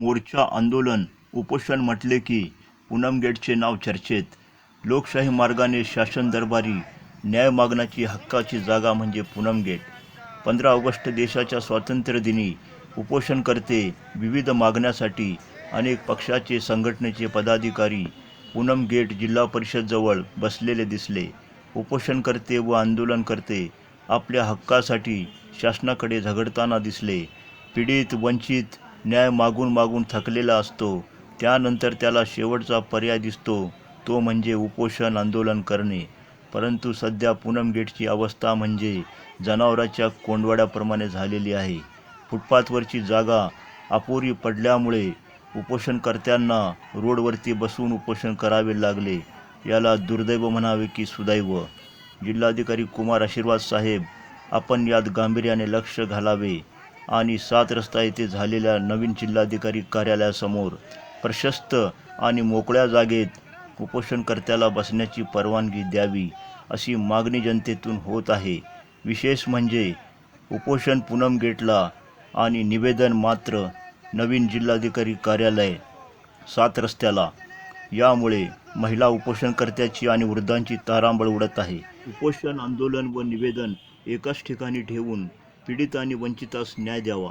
मोर्चा आंदोलन उपोषण म्हटले की पूनम गेटचे नाव चर्चेत. लोकशाही मार्गाने शासन दरबारी न्याय मागण्याची हक्काची जागा म्हणजे पूनम गेट पंधरा ऑगस्ट देशाच्या स्वातंत्र्यदिनी उपोषणकर्ते विविध मागण्यासाठी अनेक पक्षाचे संघटनेचे पदाधिकारी पूनम गेट जिल्हा परिषदजवळ बसलेले दिसले. उपोषणकर्ते व आंदोलनकर्ते आपल्या हक्कासाठी शासनाकडे झगडताना दिसले. पीडित वंचित न्याय मागून मागून थकलेला असतो. त्यानंतर त्याला शेवटचा पर्याय दिसतो. तो म्हणजे उपोषण आंदोलन करणे. परंतु सध्या पूनम गेटची अवस्था म्हणजे जनावराच्या कोंडवाड्याप्रमाणे झालेली आहे. फुटपाथवरची जागा अपुरी पडल्यामुळे उपोषणकर्त्यांना रोडवरती बसून उपोषण करावे लागले. याला दुर्दैव म्हणावे की सुदैव. जिल्हाधिकारी कुमार आशीर्वाद साहेब आपण यात गांभीर्याने लक्ष घालावे. आणि सात रस्ता येथे झालेल्या नवीन जिल्हाधिकारी कार्यालयासमोर प्रशस्त आणि मोकळ्या जागेत उपोषणकर्त्याला बसण्याची परवानगी द्यावी अशी मागणी जनतेतून होत आहे. विशेष म्हणजे उपोषण पूनम गेटला आणि निवेदन मात्र नवीन जिल्हाधिकारी कार्यालय सात रस्त्याला. यामुळे महिला उपोषणकर्त्याची आणि वृद्धांची तारांबळ उडत आहे. उपोषण आंदोलन व निवेदन एकाच ठिकाणी ठेवून पीडित आणि वंचितास न्याय द्यावा.